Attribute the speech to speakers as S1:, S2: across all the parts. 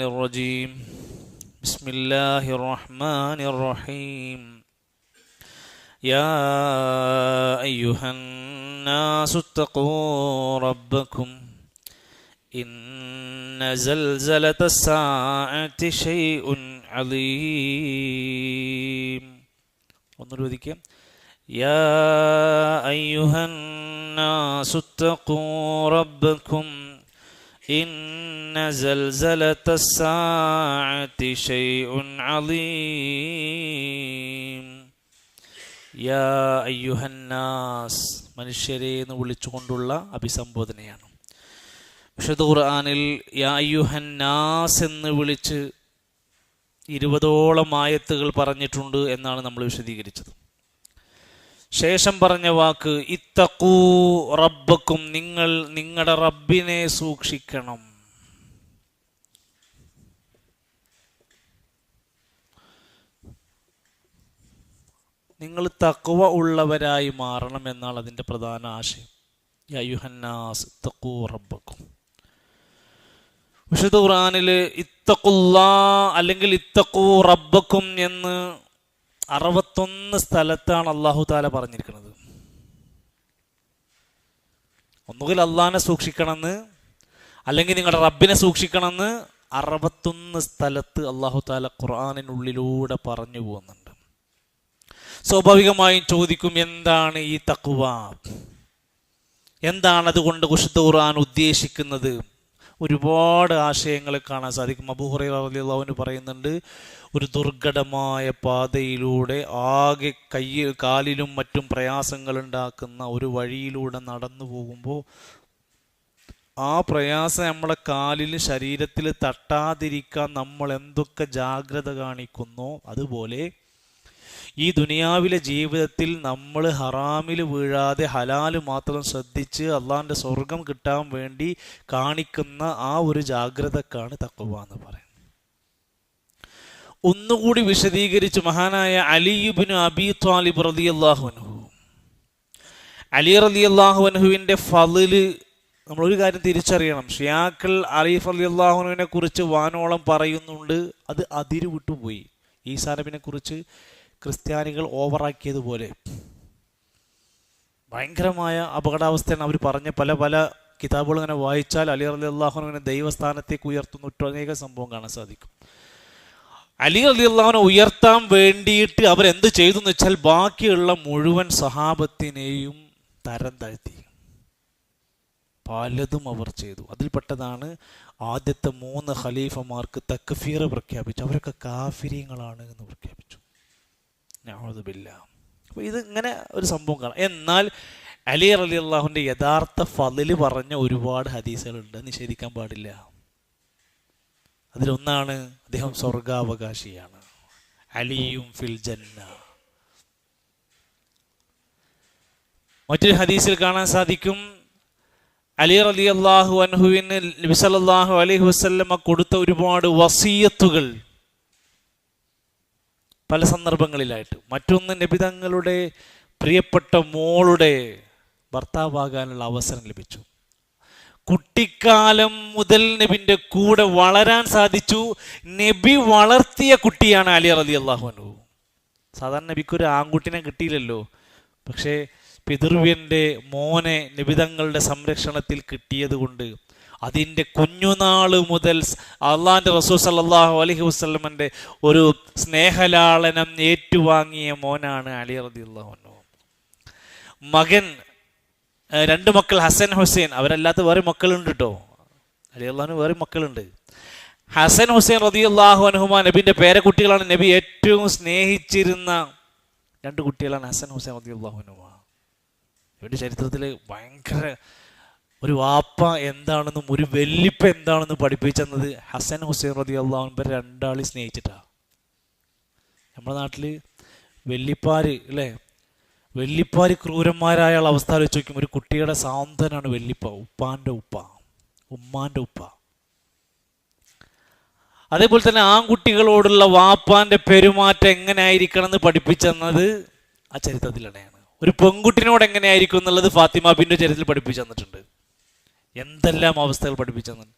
S1: الرجيم بسم الله الرحمن الرحيم يا أيها الناس اتقوا ربكم إن زلزلة الساعة شيء عظيم ഒന്നുകൂടി يا أيها الناس اتقوا ربكم إن زلزلة الساعة شيء عظيم യാ അയ്യുഹന്നാസ് മനുഷ്യരെ എന്ന് വിളിച്ചുകൊണ്ടുള്ള അഭിസംബോധനയാണ് വിശുദ്ധ ഖുർആാനിൽ യാ അയ്യുഹന്നാസ് എന്ന് വിളിച്ച് ഇരുപതോളം ആയത്തുകൾ പറഞ്ഞിട്ടുണ്ട് എന്നാണ് നമ്മൾ വിശദീകരിച്ചത് ശേഷം പറഞ്ഞ വാക്ക് ഇത്തക്കൂ റബ്ബക്കും നിങ്ങൾ നിങ്ങളുടെ റബ്ബിനെ സൂക്ഷിക്കണം. നിങ്ങൾ തക്കുവ ഉള്ളവരായി മാറണം എന്നാണ് അതിന്റെ പ്രധാന ആശയം. തക്കൂ റബ്ബക്കും. വിശുദ്ധ ഖുർആനിൽ ഇത്തക്കുല്ലാ അല്ലെങ്കിൽ ഇത്തക്കൂ റബ്ബക്കും എന്ന് അറുപത്തൊന്ന് സ്ഥലത്താണ് അള്ളാഹു താല പറഞ്ഞിരിക്കുന്നത്. ഒന്നുകിൽ അള്ളാഹിനെ സൂക്ഷിക്കണമെന്ന് അല്ലെങ്കിൽ നിങ്ങളുടെ റബ്ബിനെ സൂക്ഷിക്കണമെന്ന് അറുപത്തൊന്ന് സ്ഥലത്ത് അള്ളാഹു താല ഖുർആാനിനുള്ളിലൂടെ പറഞ്ഞു പോകുന്നുണ്ട്. സ്വാഭാവികമായും ചോദിക്കും എന്താണ് ഈ തക്കുവ എന്താണ് അതുകൊണ്ട് കുശുദ്ധ ഖുർആൻ ഉദ്ദേശിക്കുന്നത്? ഒരുപാട് ആശയങ്ങൾ കാണാൻ സാധിക്കും. അബൂഹുറൈ റളിയല്ലാഹുവിന് പറയുന്നുണ്ട് ഒരു ദുർഘടമായ പാതയിലൂടെ ആകെ കയ്യിൽ കാലിലും മറ്റും പ്രയാസങ്ങൾ ഉണ്ടാക്കുന്ന ഒരു വഴിയിലൂടെ നടന്നു പോകുമ്പോൾ ആ പ്രയാസം നമ്മളെ കാലിൽ ശരീരത്തിൽ തട്ടാതിരിക്കാൻ നമ്മൾ എന്തൊക്കെ ജാഗ്രത കാണിക്കുന്നു അതുപോലെ ഈ ദുനിയാവിലെ ജീവിതത്തിൽ നമ്മൾ ഹറാമിൽ വീഴാതെ ഹലാൽ മാത്രം ശ്രദ്ധിച്ച് അള്ളാഹിന്റെ സ്വർഗം കിട്ടാൻ വേണ്ടി കാണിക്കുന്ന ആ ഒരു ജാഗ്രതക്കാണ് തക്കുവ എന്ന് പറയുന്നത്. ഒന്നുകൂടി വിശദീകരിച്ച് മഹാനായ അലിയുബിന് അബി ത്വാലിബ് റതി അള്ളാഹുനഹു അലി റതി അള്ളാഹുനഹുവിന്റെ ഫലിൽ നമ്മളൊരു കാര്യം തിരിച്ചറിയണം. ഷിയാക്കൾ അലീഫ് അലി അള്ളാഹുനുവിനെ കുറിച്ച് വാനോളം പറയുന്നുണ്ട്. അത് അതിരു വിട്ടുപോയി സാനബിനെ കുറിച്ച് ക്രിസ്ത്യാനികൾ ഓവറാക്കിയതുപോലെ. ഭയങ്കരമായ അപകടാവസ്ഥയാണ് അവർ പറഞ്ഞ പല പല കിതാബുകൾ ഇങ്ങനെ വായിച്ചാൽ അലി അലി അള്ളാഹുനെ ദൈവസ്ഥാനത്തേക്ക് ഉയർത്തുന്ന ഒട്ടനേക സംഭവം കാണാൻ സാധിക്കും. അലി അലി അള്ളാഹുനെ ഉയർത്താൻ വേണ്ടിയിട്ട് അവരെന്ത് ചെയ്തു എന്ന് വെച്ചാൽ ബാക്കിയുള്ള മുഴുവൻ സഹാബത്തിനെയും തരം താഴ്ത്തി. പലതും അവർ ചെയ്തു. അതിൽപ്പെട്ടതാണ് ആദ്യത്തെ മൂന്ന് ഖലീഫമാർക്ക് തക്ഫീർ പ്രഖ്യാപിച്ചു അവരൊക്കെ കാഫിര്യങ്ങളാണ് എന്ന് പ്രഖ്യാപിച്ചു. ഞാതുബില്ല അപ്പോൾ ഇത് ഇങ്ങനെ ഒരു സംഭവം കാണാം. എന്നാൽ അലി അലി അള്ളാഹുവിന്റെ യഥാർത്ഥ ഫതിൽ പറഞ്ഞ ഒരുപാട് ഹദീസുകളുണ്ട്. നിഷേധിക്കാൻ പാടില്ല. അതിലൊന്നാണ് അദ്ദേഹം സ്വർഗാവകാശിയാണ്. അലിയും ഫിൽ ജന്ന. മറ്റൊരു ഹദീസിൽ കാണാൻ സാധിക്കും. അലി റലി അള്ളാഹു അൻഹുവിന് നബിസല്ലാഹു അലൈഹി വസ്ല്ലമ കൊടുത്ത ഒരുപാട് വസീയത്തുകൾ പല സന്ദർഭങ്ങളിലായിട്ട്. മറ്റൊന്ന് നബിതങ്ങളുടെ പ്രിയപ്പെട്ട മോളുടെ ഭർത്താവാകാനുള്ള അവസരം ലഭിച്ചു. കുട്ടിക്കാലം മുതൽ നബിന്റെ കൂടെ വളരാൻ സാധിച്ചു. നബി വളർത്തിയ കുട്ടിയാണ് അലി റലി അള്ളാഹു അനു സാധാരണ നബിക്ക് ഒരു ആൺകുട്ടിനെ കിട്ടിയില്ലല്ലോ. പക്ഷേ പിതൃവ്യന്റെ മോനെ നിബിതങ്ങളുടെ സംരക്ഷണത്തിൽ കിട്ടിയത് കൊണ്ട് അതിന്റെ കുഞ്ഞുനാൾ മുതൽ അള്ളാന്റെ റസൂൽ സല്ലാഹു അലഹി വസ്ലമന്റെ ഒരു സ്നേഹലാളനം ഏറ്റുവാങ്ങിയ മോനാണ് അലി അള്ളാഹുനു മകൻ രണ്ട് മക്കൾ ഹസൻ ഹുസൈൻ. അവരല്ലാത്ത വേറെ മക്കളുണ്ട് കേട്ടോ അലി അള്ളഹാന് വേറെ മക്കളുണ്ട്. ഹസൻ ഹുസൈൻ റതി അള്ളാഹു അനുഹുമ നബിന്റെ പേരക്കുട്ടികളാണ് നബി ഏറ്റവും സ്നേഹിച്ചിരുന്ന രണ്ട് കുട്ടികളാണ് ഹസൻ ഹുസൈൻ റതി അള്ളാഹു അനുമ ഇവരുടെ ചരിത്രത്തിൽ ഭയങ്കര ഒരു വാപ്പ എന്താണെന്നും ഒരു വെല്ലിപ്പ എന്താണെന്നും പഠിപ്പിച്ചെന്നത് ഹസൻ ഹുസൈൻ റതി അള്ളാഹുബർ രണ്ടാളി സ്നേഹിച്ചിട്ടാണ് നമ്മുടെ നാട്ടിൽ വെല്ലിപ്പാര് അല്ലേ? വെല്ലിപ്പാര് ക്രൂരന്മാരായ അവസ്ഥ വെച്ച് നോക്കും ഒരു കുട്ടിയുടെ സാന്ത്വനാണ് വെല്ലിപ്പ ഉപ്പാന്റെ ഉപ്പ ഉമ്മാന്റെ ഉപ്പ. അതേപോലെ തന്നെ ആൺകുട്ടികളോടുള്ള വാപ്പാന്റെ പെരുമാറ്റം എങ്ങനെയായിരിക്കണം എന്ന് പഠിപ്പിച്ചെന്നത് ആ ചരിത്രത്തിലാണ് ഒരു പെൺകുട്ടിനോട് എങ്ങനെയായിരിക്കും എന്നുള്ളത് ഫാത്തിമ ബിന്റെ ചരിത്രത്തിൽ പഠിപ്പിച്ചു തന്നിട്ടുണ്ട്. എന്തെല്ലാം അവസ്ഥകൾ പഠിപ്പിച്ചെന്നുണ്ട്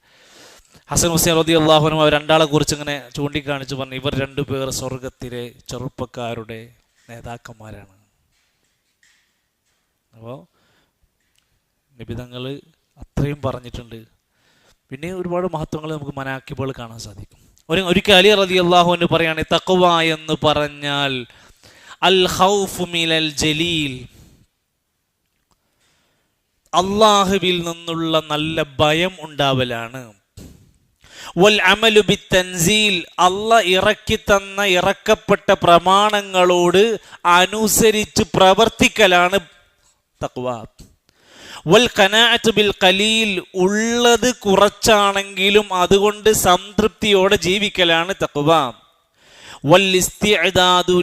S1: ഹസൻ ഹുസൈൻ റതി അള്ളാഹുനും അവർ രണ്ടാളെ കുറിച്ച് ഇങ്ങനെ ചൂണ്ടിക്കാണിച്ച് പറഞ്ഞു ഇവർ രണ്ടുപേർ സ്വർഗത്തിലെ ചെറുപ്പക്കാരുടെ നേതാക്കന്മാരാണ്. അപ്പോൾ നിബിതങ്ങൾ അത്രയും പറഞ്ഞിട്ടുണ്ട്. പിന്നെ ഒരുപാട് മഹത്വങ്ങൾ നമുക്ക് മനാക്കിബുകൾ കാണാൻ സാധിക്കും. ഒരു ഒരിക്കൽ അലി റതി അള്ളാഹുവിന് പറയുകയാണെങ്കിൽ തക്കുവ എന്ന് പറഞ്ഞാൽ അൽ ഹൗഫ് അൽ ജലീൽ അള്ളാഹുവിൽ നിന്നുള്ള നല്ല ഭയം ഉണ്ടാവലാണ്. വൽ അമലു അല്ല ഇറക്കി തന്ന ഇറക്കപ്പെട്ട പ്രമാണങ്ങളോട് അനുസരിച്ച് പ്രവർത്തിക്കലാണ് തക്വ വൽ ഖനാഅത്ത് ബിൽ ഖലീൽ ഉള്ളത് കുറച്ചാണെങ്കിലും അതുകൊണ്ട് സംതൃപ്തിയോടെ ജീവിക്കലാണ് തക്വ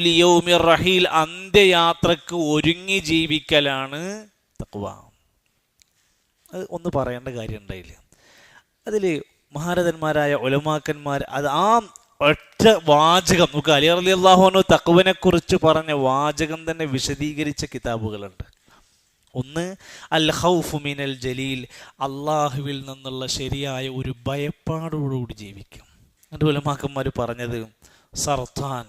S1: ലിയൗമി റഹീൽ അന്ത്യയാത്രക്ക് ഒരുങ്ങി ജീവിക്കലാണ് തക്വ അത് ഒന്ന് പറയേണ്ട കാര്യം ഉണ്ടായില്ല. അതിൽ മഹാരഥന്മാരായ ഒലമാക്കന്മാർ അത് ആ ഒറ്റ വാചകം നമുക്ക് അലി അലി അള്ളാഹുനു തക്കുവിനെ കുറിച്ച് പറഞ്ഞ വാചകം തന്നെ വിശദീകരിച്ച കിതാബുകളുണ്ട്. ഒന്ന് അൽ ഹൗഫ് മിനൽ ജലീൽ അള്ളാഹുവിൽ നിന്നുള്ള ശരിയായ ഒരു ഭയപ്പാടോടുകൂടി ജീവിക്കും. എന്നിട്ട് ഉലമാക്കന്മാർ പറഞ്ഞത് സർത്താൻ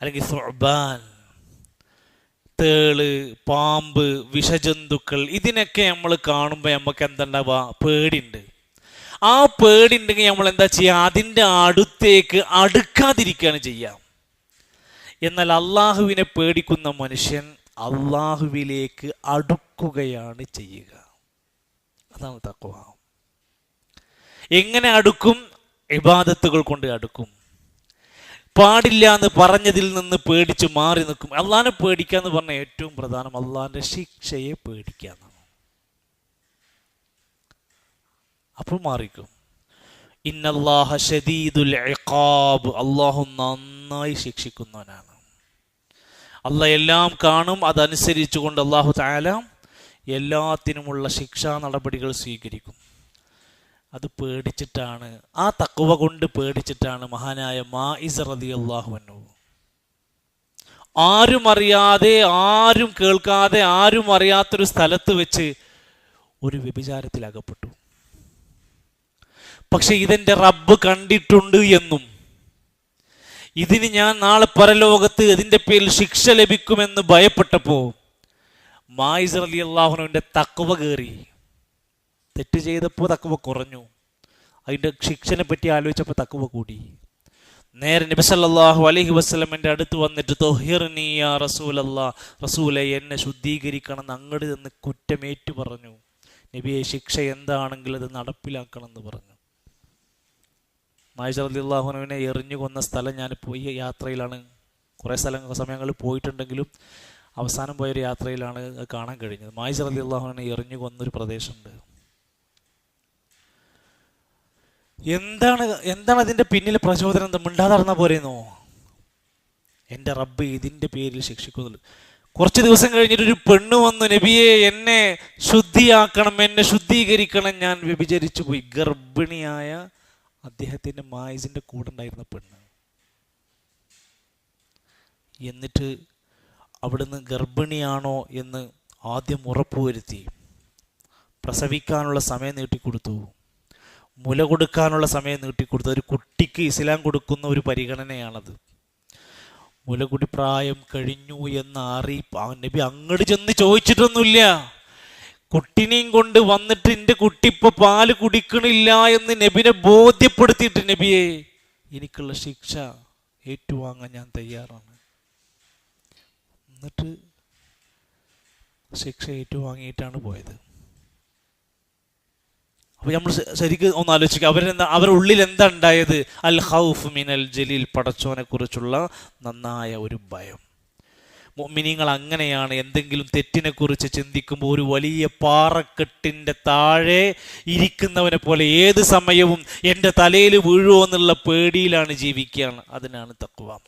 S1: അല്ലെങ്കിൽ സുഅബാൻ. തേൾ പാമ്പ് വിഷജന്തുക്കൾ ഇതിനൊക്കെ നമ്മൾ കാണുമ്പോൾ നമുക്ക് എന്തുണ്ടാവുക? പേടിണ്ട് ആ പേടിണ്ടെങ്കിൽ നമ്മൾ എന്താ ചെയ്യുക? അതിന്റെ അടുത്തേക്ക് അടുക്കാതിരിക്കുകയാണ് ചെയ്യുക. എന്നാൽ അള്ളാഹുവിനെ പേടിക്കുന്ന മനുഷ്യൻ അള്ളാഹുവിലേക്ക് അടുക്കുകയാണ് ചെയ്യുക. അതാണ് തക്കുവ എങ്ങനെ അടുക്കും? ഇബാദത്തുകൾ കൊണ്ട് അടുക്കും. പാടില്ല എന്ന് പറഞ്ഞതിൽ നിന്ന് പേടിച്ച് മാറി നിൽക്കും. അള്ളാഹാനെ പേടിക്കുക എന്ന് പറഞ്ഞ ഏറ്റവും പ്രധാനം അള്ളാഹാന്റെ ശിക്ഷയെ പേടിക്കുക എന്നാണ്. അപ്പോൾ മാറിക്കും. ഷദീദുൽ ഇഖാബ്. അള്ളാഹു നന്നായി ശിക്ഷിക്കുന്നവനാണ്. അല്ല എല്ലാം കാണും. അതനുസരിച്ചുകൊണ്ട് അള്ളാഹു താല എല്ലാത്തിനുമുള്ള ശിക്ഷാ നടപടികൾ സ്വീകരിക്കും. അത് പേടിച്ചിട്ടാണ് ആ തക്കുവ കൊണ്ട് പേടിച്ചിട്ടാണ് മഹാനായ മാഇസ് റതി അള്ളാഹുവന്നു ആരും അറിയാതെ ആരും കേൾക്കാതെ ആരും അറിയാത്തൊരു സ്ഥലത്ത് വെച്ച് ഒരു വ്യഭിചാരത്തിൽ അകപ്പെട്ടു പക്ഷെ ഇതെന്റെ റബ്ബ് കണ്ടിട്ടുണ്ട് എന്നും ഇതിന് ഞാൻ നാളെ പരലോകത്ത് ഇതിന്റെ പേരിൽ ശിക്ഷ ലഭിക്കുമെന്ന് ഭയപ്പെട്ടപ്പോ മായിസ് അലി അള്ളാഹുനുവിന്റെ തക്കുവ കയറി. തെറ്റ് ചെയ്തപ്പോൾ തക്കവ കുറഞ്ഞു. അതിന്റെ ശിക്ഷനെ പറ്റി ആലോചിച്ചപ്പോൾ തക്കവ കൂടി. നേരെ നബിസല്ലാഹു അലഹി വസ്ലമിന്റെ അടുത്ത് വന്നിട്ട് തൊഹിർനി യാ റസൂലല്ലാ. റസൂലെ എന്നെ ശുദ്ധീകരിക്കണം എന്ന് അങ്ങോട്ട് നിന്ന് കുറ്റമേറ്റു പറഞ്ഞു. നബിയെ ശിക്ഷ എന്താണെങ്കിൽ അത് നടപ്പിലാക്കണം എന്ന് പറഞ്ഞു. മായിഷ അള്ളാഹുനുവിനെ എറിഞ്ഞു കൊന്ന സ്ഥലം ഞാൻ പോയി യാത്രയിലാണ്. കുറേ സ്ഥലങ്ങൾ സമയങ്ങളിൽ പോയിട്ടുണ്ടെങ്കിലും അവസാനം പോയൊരു യാത്രയിലാണ് കാണാൻ കഴിഞ്ഞത്. മായിഷ അലി അള്ളാഹുവിനെ എറിഞ്ഞു കൊന്നൊരു പ്രദേശമുണ്ട്. എന്താണ് എന്താണ് അതിന്റെ പിന്നിലെ പ്രചോദനം? എന്താ നടന്നാൽ പോരെന്നോ? എന്റെ റബ്ബ് ഇതിന്റെ പേരിൽ ശിക്ഷിക്കുന്നുള്ളൂ കുറച്ച് ദിവസം കഴിഞ്ഞിട്ട് ഒരു പെണ്ണ് വന്നു നബിയെ എന്നെ ശുദ്ധിയാക്കണം എന്നെ ശുദ്ധീകരിക്കണം. ഞാൻ വ്യഭിചരിച്ചു പോയി. ഗർഭിണിയായ അദ്ദേഹത്തിന്റെ മായസിന്റെ കൂടെ ഉണ്ടായിരുന്ന പെണ്ണ്. എന്നിട്ട് അവിടുന്ന് ഗർഭിണിയാണോ എന്ന് ആദ്യം ഉറപ്പുവരുത്തി. പ്രസവിക്കാനുള്ള സമയം നീട്ടിക്കൊടുത്തു. മുല കൊടുക്കാനുള്ള സമയം നീട്ടിക്കൊടുത്തു ഒരു കുട്ടിക്ക് ഇസ്ലാം കൊടുക്കുന്ന ഒരു പരിഗണനയാണത്. മുലകുടി പ്രായം കഴിഞ്ഞു എന്ന് അറിയിപ്പ് നബി അങ്ങോട്ട് ചെന്ന് ചോദിച്ചിട്ടൊന്നുമില്ല. കുട്ടിനെയും കൊണ്ട് വന്നിട്ട് എന്റെ കുട്ടി ഇപ്പൊ പാൽ കുടിക്കണില്ല എന്ന് നബിനെ ബോധ്യപ്പെടുത്തിയിട്ട് നബിയെ എനിക്കുള്ള ശിക്ഷ ഏറ്റുവാങ്ങാൻ ഞാൻ തയ്യാറാണ്. എന്നിട്ട് ശിക്ഷ ഏറ്റുവാങ്ങിയിട്ടാണ് പോയത്. അപ്പൊ നമ്മൾ ശരിക്ക് ഒന്ന് ആലോചിക്കുക. അവരെന്താ അവരുടെ ഉള്ളിൽ എന്താ ഉണ്ടായത്? അൽ ഹൗഫ് മിനൽ ജലീൽ പടച്ചോനെക്കുറിച്ചുള്ള നന്നായ ഒരു ഭയം. മിനിങ്ങൾ അങ്ങനെയാണ് എന്തെങ്കിലും തെറ്റിനെ കുറിച്ച് ചിന്തിക്കുമ്പോൾ ഒരു വലിയ പാറക്കെട്ടിന്റെ താഴെ ഇരിക്കുന്നവനെ പോലെ ഏത് സമയവും എന്റെ തലയിൽ വീഴുമോ എന്നുള്ള പേടിയിലാണ് ജീവിക്കുകയാണ്. അതിനാണ് തക്കുവ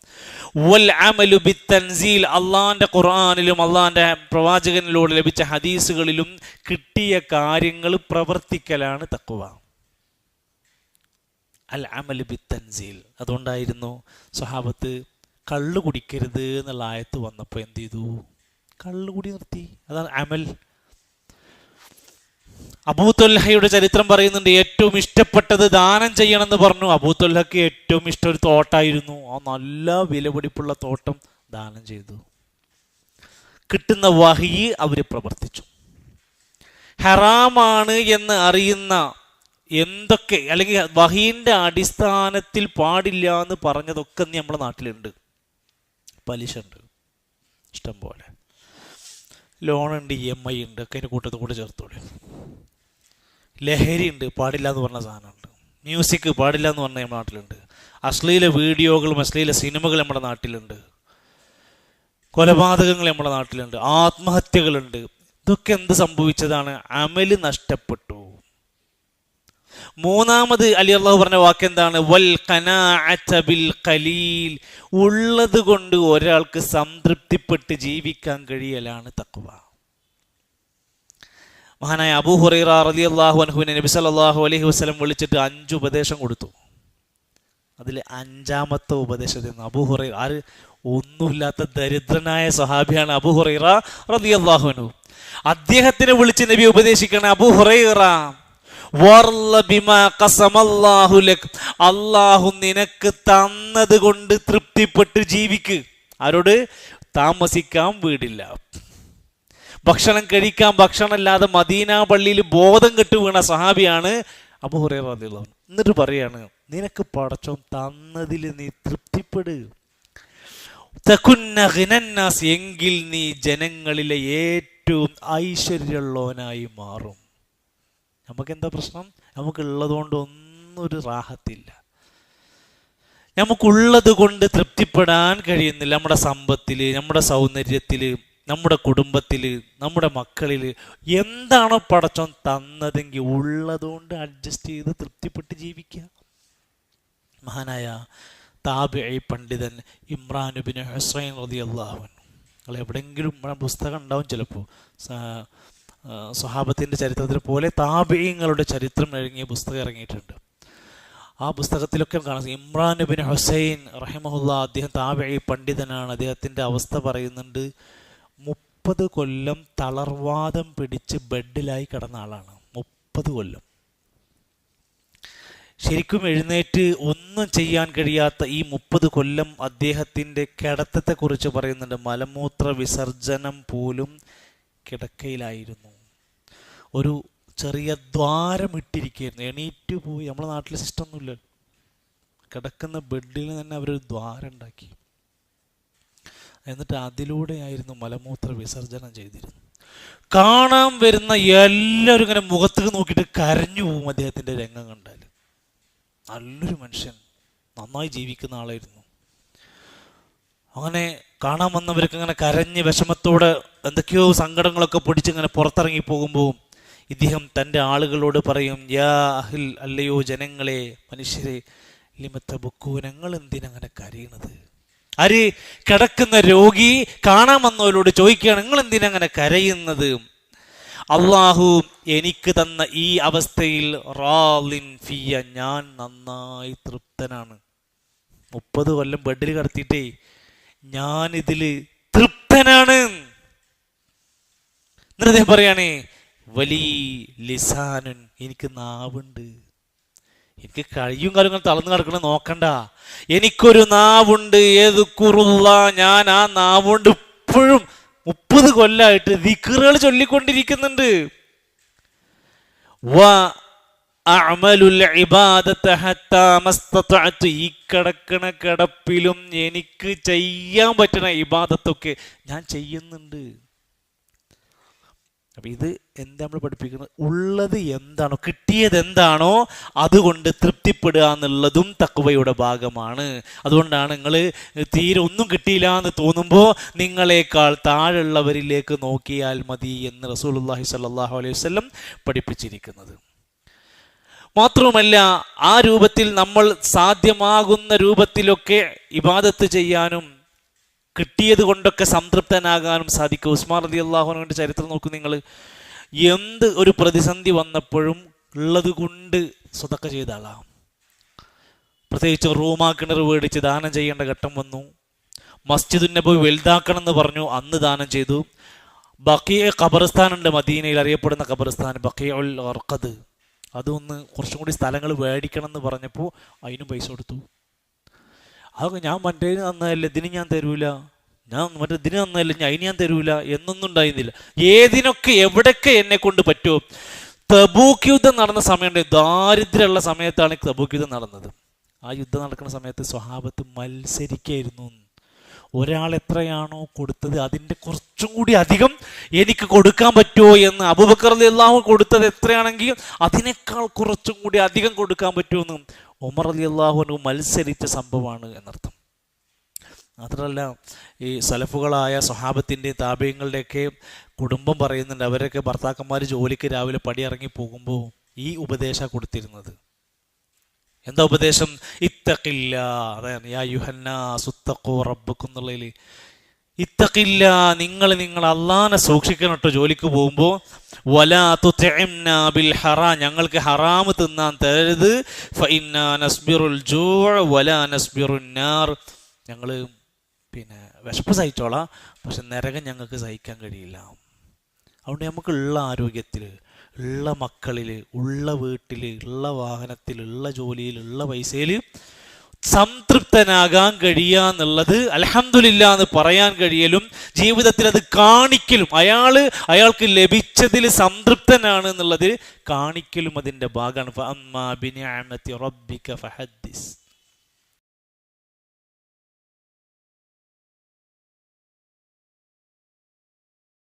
S1: വൽ അമലു ബി തൻസീൽ അള്ളാന്റെ ഖുർആാനിലും അള്ളാന്റെ പ്രവാചകനിലൂടെ ലഭിച്ച ഹദീസുകളിലും കിട്ടിയ കാര്യങ്ങൾ പ്രവർത്തിക്കലാണ് തക്കുവ അൽ അമലു ബി തൻസീൽ അതുകൊണ്ടായിരുന്നു സ്വഹാബത്ത് കള്ള് കുടിക്കരുത് എന്നുള്ള ആയത്ത് വന്നപ്പോൾ എന്ത് ചെയ്തു? കള്ളു കുടി നിർത്തി. അതാണ് അമൽ. അബൂത്തൊല്ലഹയുടെ ചരിത്രം പറയുന്നുണ്ട് ഏറ്റവും ഇഷ്ടപ്പെട്ടത് ദാനം ചെയ്യണമെന്ന് പറഞ്ഞു. അബൂത്തൊല്ലഹയ്ക്ക് ഏറ്റവും ഇഷ്ടം ഒരു തോട്ടായിരുന്നു. ആ നല്ല വിലപിടിപ്പുള്ള തോട്ടം ദാനം ചെയ്തു. കിട്ടുന്ന വഹി അവർ പ്രവർത്തിച്ചു. ഹറാമാണ് എന്ന് അറിയുന്ന എന്തൊക്കെ അല്ലെങ്കിൽ വഹീന്റെ അടിസ്ഥാനത്തിൽ പാടില്ല എന്ന് പറഞ്ഞതൊക്കെ നമ്മുടെ നാട്ടിലുണ്ട്. പലിശ ഉണ്ട് ഇഷ്ടം പോലെ. ലോണുണ്ട് ഇ എം ഐ ഉണ്ട് ഒക്കെ അതിന്റെ കൂട്ടത്തിൽ കൂടെ ചേർത്തോളൂ. ലഹരി ഉണ്ട് പാടില്ല എന്ന് പറഞ്ഞ സാധനമുണ്ട്. മ്യൂസിക് പാടില്ല എന്ന് പറഞ്ഞ നമ്മുടെ നാട്ടിലുണ്ട്. അശ്ലീല വീഡിയോകളും അശ്ലീല സിനിമകൾ നമ്മുടെ നാട്ടിലുണ്ട്. കൊലപാതകങ്ങൾ നമ്മുടെ നാട്ടിലുണ്ട്. ആത്മഹത്യകളുണ്ട്. ഇതൊക്കെ എന്ത് സംഭവിച്ചതാണ്? അമൽ നഷ്ടപ്പെട്ടു. മൂന്നാമത് അലി അള്ളാഹു പറഞ്ഞ വാക്ക് എന്താണ്? വൽ ബിൽ ഖലീൽ. ഉള്ളത് കൊണ്ട് ഒരാൾക്ക് സംതൃപ്തിപ്പെട്ട് ജീവിക്കാൻ കഴിയലാണ് തക്കുവ മഹാനായ അബൂ ഹുറൈറ റളിയല്ലാഹു അനഹുവിനെ നബി സല്ലല്ലാഹു അലൈഹി വസല്ലം വിളിച്ചിട്ട് അഞ്ച് ഉപദേശം കൊടുത്തു. അതിൽ അഞ്ചാമത്തെ ഉപദേശത്തിൽ അബൂ ഹുറൈ ആര്? ഒന്നുമില്ലാത്ത ദരിദ്രനായ സഹാബിയാണ് അബൂ ഹുറൈറ റളിയല്ലാഹു അൻഹു. അദ്ദേഹത്തിനെ വിളിച്ച് നബി ഉപദേശിക്കണം അബൂ അല്ലാഹു നിനക്ക് തന്നത് കൊണ്ട് തൃപ്തിപ്പെട്ട് ജീവിക്ക്. ആരോട്? താമസിക്കാൻ വീടില്ല. ഭക്ഷണം കഴിക്കാൻ ഭക്ഷണമില്ലാതെ മദീന പള്ളിയിൽ ബോധം കെട്ട് വീണ സഹാബിയാണ് അബു ഹുറൈറ റളിയല്ലാഹു എന്നിട്ട് പറയാണ് നിനക്ക് പടച്ചോൻ തന്നതിൽ നീ തൃപ്തിപ്പെടുക എങ്കിൽ നീ ജനങ്ങളിലെ ഏറ്റവും ഐശ്വര്യമുള്ളവനായി മാറും. നമുക്ക് എന്താ പ്രശ്നം? നമുക്കുള്ളതുകൊണ്ട് ഒന്നൊരു റാഹത്തില്ല. നമുക്കുള്ളത് കൊണ്ട് തൃപ്തിപ്പെടാൻ കഴിയുന്നില്ല. നമ്മുടെ സമ്പത്തിൽ നമ്മുടെ സൗന്ദര്യത്തിൽ നമ്മുടെ കുടുംബത്തിൽ നമ്മുടെ മക്കളിൽ എന്താണോ പടച്ചോൻ തന്നതെങ്കിൽ ഉള്ളതുകൊണ്ട് അഡ്ജസ്റ്റ് ചെയ്ത് തൃപ്തിപ്പെട്ട് ജീവിക്കുക. മഹാനായ താബിഐ പണ്ഡിതൻ ഇമ്രാനുബിൻ ഹുസൈൻ റതി അള്ളാഹുൻ നിങ്ങൾ എവിടെയെങ്കിലും പുസ്തകം ഉണ്ടാവും ചിലപ്പോൾ. സ്വഹാബത്തിന്റെ ചരിത്രത്തിൽ പോലെ താബിയങ്ങളുടെ ചരിത്രം എഴുതിയ പുസ്തകം ഇറങ്ങിയിട്ടുണ്ട്. ആ പുസ്തകത്തിലൊക്കെ കാണാം. ഇമ്രാൻ ബിൻ ഹുസൈൻ റഹിമഹുല്ല അദ്ദേഹം താബിഐ പണ്ഡിതനാണ്. അദ്ദേഹത്തിന്റെ അവസ്ഥ പറയുന്നുണ്ട് മുപ്പത് കൊല്ലം തളർവാദം പിടിച്ച് ബെഡിലായി കിടന്ന ആളാണ്. മുപ്പത് കൊല്ലം. ശരിക്കും എഴുന്നേറ്റ് ഒന്നും ചെയ്യാൻ കഴിയാത്ത ഈ മുപ്പത് കൊല്ലം അദ്ദേഹത്തിന്റെ കിടത്തത്തെക്കുറിച്ച് പറയുന്നുണ്ട്. മലമൂത്ര വിസർജനം പോലും കിടക്കയിലായിരുന്നു. ഒരു ചെറിയ ദ്വാരം ഇട്ടിരിക്കുകയായിരുന്നു. എണീറ്റ് പോയി. നമ്മളെ നാട്ടിൽ സിസ്റ്റം ഒന്നുമില്ല കിടക്കുന്ന ബെഡിൽ തന്നെ അവരൊരു ദ്വാരം ഉണ്ടാക്കി. എന്നിട്ട് അതിലൂടെയായിരുന്നു മലമൂത്ര വിസർജനം ചെയ്തിരുന്നത്. കാണാൻ വരുന്ന എല്ലാവരും ഇങ്ങനെ മുഖത്തേക്ക് നോക്കിയിട്ട് കരഞ്ഞു പോകും അദ്ദേഹത്തിന്റെ രംഗം കണ്ടാൽ. നല്ലൊരു മനുഷ്യൻ. നന്നായി ജീവിക്കുന്ന ആളായിരുന്നു. അങ്ങനെ കാണാൻ വന്നവർക്ക് ഇങ്ങനെ കരഞ്ഞ് വിഷമത്തോടെ എന്തൊക്കെയോ സങ്കടങ്ങളൊക്കെ പൊടിച്ച് ഇങ്ങനെ പുറത്തിറങ്ങി പോകുമ്പോൾ ഇദ്ദേഹം തന്റെ ആളുകളോട് പറയും യാ അഹിൽ അല്ലയോ ജനങ്ങളെ മനുഷ്യരെ ലിമത്ത ബുക്കൂ ഞങ്ങൾ എന്തിനങ്ങനെ കരയണത്? ആര് കിടക്കുന്ന രോഗി കാണാൻ വന്നവരോട് ചോദിക്കുകയാണ് നിങ്ങൾ എന്തിനങ്ങനെ കരയുന്നത്? അള്ളാഹു എനിക്ക് തന്ന ഈ അവസ്ഥയിൽ റാലിൻ ഫിയ ഞാൻ നന്നായി തൃപ്തനാണ്. മുപ്പത് കൊല്ലം ബെഡിൽ കടത്തിയിട്ടേ ഞാനിതിൽ തൃപ്തനാണ്. എന്നിട്ട് അദ്ദേഹം പറയാണേ വലിയ ലിസാനുൻ എനിക്ക് നാവുണ്ട്. എനിക്ക് കഴിയും കാര്യങ്ങൾ തളർന്നു കിടക്കണം നോക്കണ്ട. എനിക്കൊരു നാവുണ്ട്. ഏത് കുറുള്ള ഞാൻ ആ നാവുണ്ട് ഇപ്പോഴും മുപ്പത് കൊല്ലായിട്ട് ദിക്കറുകൾ ചൊല്ലിക്കൊണ്ടിരിക്കുന്നുണ്ട്. ഈ കിടക്കണ കിടപ്പിലും എനിക്ക് ചെയ്യാൻ പറ്റണ ഇബാദത്തൊക്കെ ഞാൻ ചെയ്യുന്നുണ്ട്. അപ്പൊ ഇത് എന്താ നമ്മൾ പഠിപ്പിക്കുന്നത്? ഉള്ളത് എന്താണോ കിട്ടിയത് എന്താണോ അതുകൊണ്ട് തൃപ്തിപ്പെടുക എന്നുള്ളതും തക്കുവയുടെ ഭാഗമാണ്. അതുകൊണ്ടാണ് നിങ്ങൾ തീരെ ഒന്നും കിട്ടിയില്ല എന്ന് തോന്നുമ്പോൾ നിങ്ങളെക്കാൾ താഴെയുള്ളവരിലേക്ക് നോക്കിയാൽ മതി എന്ന് റസൂലുള്ളാഹി സ്വല്ലല്ലാഹു അലൈഹി വസല്ലം പഠിപ്പിച്ചിരിക്കുന്നത്. മാത്രവുമല്ല ആ രൂപത്തിൽ നമ്മൾ സാധ്യമാകുന്ന രൂപത്തിലൊക്കെ ഇബാദത്ത് ചെയ്യാനും കിട്ടിയത് കൊണ്ടൊക്കെ സംതൃപ്തനാകാനും സാധിക്കും. ഉസ്മാൻ റതി അള്ളാഹുവിന്റെ ചരിത്രം നോക്കും നിങ്ങൾ എന്ത് ഒരു പ്രതിസന്ധി വന്നപ്പോഴും ഉള്ളത് കൊണ്ട് സ്വതക്ക ചെയ്ത ആളാണ് പ്രത്യേകിച്ച് റൂമാ കിണർ മേടിച്ച് ദാനം ചെയ്യേണ്ട ഘട്ടം വന്നു. മസ്ജിദിനെ പോയി വലുതാക്കണം എന്ന് പറഞ്ഞു അന്ന് ദാനം ചെയ്തു. ബക്കിയ ഖബർസ്ഥാനുണ്ട് മദീനയിൽ അറിയപ്പെടുന്ന ഖബർസ്ഥാൻ ബക്കിയ ഉൽ അതൊന്ന് കുറച്ചും കൂടി സ്ഥലങ്ങൾ മേടിക്കണം എന്ന് പറഞ്ഞപ്പോൾ അതിനും പൈസ കൊടുത്തു. അതൊക്കെ ഞാൻ മറ്റേ നന്നല്ല ഇതിന് ഞാൻ തരൂല. ഞാൻ മറ്റേ ഇതിന് തന്നല്ല ഞാൻ അതിന് ഞാൻ തരൂല എന്നൊന്നും ഉണ്ടായിരുന്നില്ല. ഏതിനൊക്കെ എവിടെയൊക്കെ എന്നെ കൊണ്ട് പറ്റുമോ തബൂക്ക് യുദ്ധം നടന്ന സമയമുണ്ട്. ദാരിദ്ര്യമുള്ള സമയത്താണ് തബൂക്ക് യുദ്ധം നടന്നത്. ആ യുദ്ധം നടക്കുന്ന സമയത്ത് സ്വഹാബത്ത് മത്സരിക്കായിരുന്നു. ഒരാൾ എത്രയാണോ കൊടുത്തത് അതിന്റെ കുറച്ചും കൂടി അധികം എനിക്ക് കൊടുക്കാൻ പറ്റുമോ എന്ന് അബുബക്കർ അള്ളാഹു കൊടുത്തത് എത്രയാണെങ്കിൽ അതിനേക്കാൾ കുറച്ചും കൂടി അധികം കൊടുക്കാൻ പറ്റുമെന്നും ഉമർ അലി അള്ളാഹുനു മത്സരിച്ച സംഭവമാണ് എന്നർത്ഥം. മാത്രമല്ല ഈ സലഫുകളായ സ്വഹാബത്തിന്റെ താപയങ്ങളുടെയൊക്കെ കുടുംബം പറയുന്നുണ്ട് അവരൊക്കെ ഭർത്താക്കന്മാർ ജോലിക്ക് രാവിലെ പടി ഇറങ്ങി പോകുമ്പോൾ ഈ ഉപദേശ കൊടുത്തിരുന്നത്. എന്താ ഉപദേശം? ഇത്തക്കില്ല അതാണ് യാ സുത്തക്കോ റബ്ബക്കും ഇത്തക്കില്ല നിങ്ങൾ നിങ്ങൾ അള്ളാനെ സൂക്ഷിക്കണം കേട്ടോ ജോലിക്ക് പോകുമ്പോൾ. വലാ ബിൽ ഹറാ ഞങ്ങൾക്ക് ഹറാമ് തിന്നാൻ തരരുത്. ഫഇന്നാ നസ്ബിറുൽ ജോ വലാ നസ്ബിറുന്നാർ ഞങ്ങൾ പിന്നെ വിശപ്പ് സഹിച്ചോളാം. പക്ഷെ നരകം ഞങ്ങൾക്ക് സഹിക്കാൻ കഴിയില്ല. അതുകൊണ്ട് നമുക്കുള്ള ആരോഗ്യത്തിൽ ഉള്ള മക്കളിൽ ഉള്ള വീട്ടിൽ ഉള്ള വാഹനത്തിൽ ഉള്ള ജോലിയിൽ ഉള്ള പൈസയിൽ സംതൃപ്തനാകാൻ കഴിയുക എന്നുള്ളത് അലഹമില്ല എന്ന് പറയാൻ കഴിയലും ജീവിതത്തിൽ അത് കാണിക്കലും അയാൾ അയാൾക്ക് ലഭിച്ചതിൽ സംതൃപ്തനാണ് എന്നുള്ളത് കാണിക്കലും അതിന്റെ ഭാഗമാണ്.